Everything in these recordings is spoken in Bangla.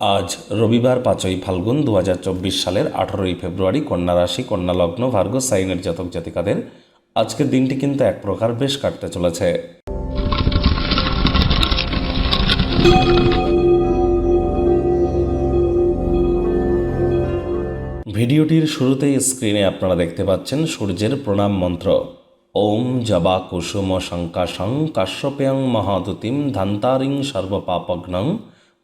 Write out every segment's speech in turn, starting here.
আজ রবিবার পাঁচই ফাল্গুন দু হাজার চব্বিশ সালের আঠারোই ফেব্রুয়ারি কন্যা রাশি, কন্যা লগ্ন, ভার্গ, সাইনের জাতক জাতিকাদের আজকের দিনটি কিন্তু এক প্রকার বেশ কাটতে চলেছে। ভিডিওটির শুরুতেই স্ক্রিনে আপনারা দেখতে পাচ্ছেন সূর্যের প্রণাম মন্ত্র। ওম জবা কুসুম শঙ্কাশং কাশ্যপেয়ং মহাদুতিম ধান্তারিং সর্বপাপগ্নং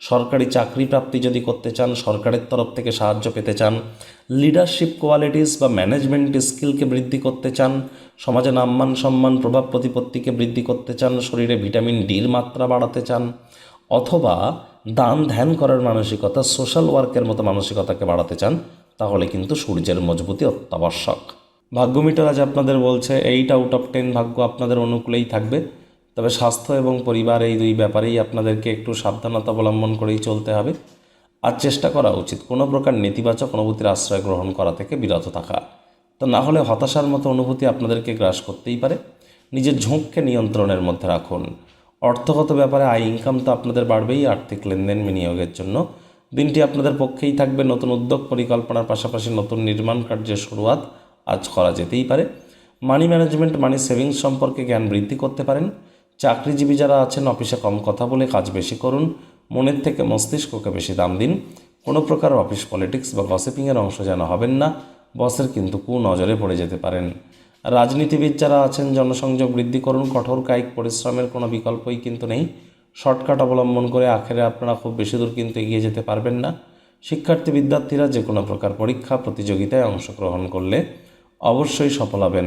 সরকারি চাকরি প্রাপ্তি যদি করতে চান, সরকারের তরফ থেকে সাহায্য পেতে চান লিডারশিপ কোয়ালিটিস বা ম্যানেজমেন্ট স্কিলকে বৃদ্ধি করতে চান, সমাজে নাম্মান সম্মান, প্রভাব প্রতিপত্তিকে বৃদ্ধি করতে চান, শরীরে ভিটামিন ডির মাত্রা বাড়াতে চান, অথবা দান ধ্যান করার মানসিকতা সোশ্যাল ওয়ার্কের মতো মানসিকতাকে বাড়াতে চান, তাহলে কিন্তু সূর্যের মজবুতি অত্যাবশ্যক। ভাগ্য মিটার আজ আপনাদের বলছে এইট আউট অফ টেন ভাগ্য আপনাদের অনুকূলেই থাকবে। তবে স্বাস্থ্য এবং পরিবার এই দুই ব্যাপারেই আপনাদেরকে একটু সাবধানতা অবলম্বন করেই চলতে হবে। আর চেষ্টা করা উচিত কোনো প্রকার নেতিবাচক অনুভূতির আশ্রয় গ্রহণ করা থেকে বিরত থাকা। তো না হলে হতাশার মতো অনুভূতি আপনাদেরকে গ্রাস করতেই পারে। নিজের ঝোঁককে নিয়ন্ত্রণের মধ্যে রাখুন। অর্থগত ব্যাপারে আয় ইনকাম তো আপনাদের বাড়বেই। আর্থিক লেনদেন বিনিয়োগের জন্য দিনটি আপনাদের পক্ষেই থাকবে। নতুন উদ্যোগ পরিকল্পনার পাশাপাশি নতুন নির্মাণ কার্যের শুরুয়াত আজ করা যেতেই পারে। মানি ম্যানেজমেন্ট মানি সেভিংস সম্পর্কে জ্ঞান বৃদ্ধি করতে পারেন। চাকরিজীবী যারা আছেন, অফিসে কম কথা বলে কাজ বেশি করুন, মনের থেকে মস্তিষ্ককে বেশি দাম দিন। কোনো প্রকার অফিস পলিটিক্স বা গসিপিংয়ের অংশ যেন হবেন না, বসের কিন্তু কু নজরে পড়ে যেতে পারেন। রাজনীতিবিদ যারা আছেন, জনসংযোগ বৃদ্ধি করুন, কঠোর কায়িক পরিশ্রমের কোনো বিকল্পই কিন্তু নেই। শর্টকাট অবলম্বন করে আখেরে আপনারা খুব বেশি দূর কিন্তু এগিয়ে যেতে পারবেন না। শিক্ষার্থী বিদ্যার্থীরা যে কোনো প্রকার পরীক্ষা, প্রতিযোগিতায় অংশগ্রহণ করলে অবশ্যই সফল হবেন।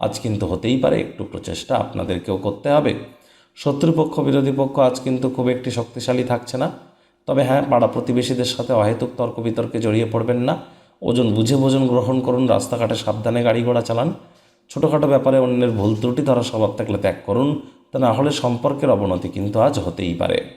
আজ কিন্তু হতেই পারে, একটু প্রচেষ্টা আপনাদেরকেও করতে হবে। শত্রুপক্ষ, বিরোধী পক্ষ আজ কিন্তু খুব একটি শক্তিশালী থাকছে না। তবে হ্যাঁ পাড়া প্রতিবেশীদের সাথে অহেতুক তর্ক বিতর্কে জড়িয়ে পড়বেন না। ওজন বুঝে ভোজন গ্রহণ করুন, রাস্তাঘাটে সাবধানে গাড়ি ঘোড়া চালান। ছোটোখাটো ব্যাপারে অন্যের ভুল ত্রুটি ধরা স্বভাব থাকলে ত্যাগ করুন। তা না হলে সম্পর্কের অবনতি কিন্তু আজ হতেই পারে।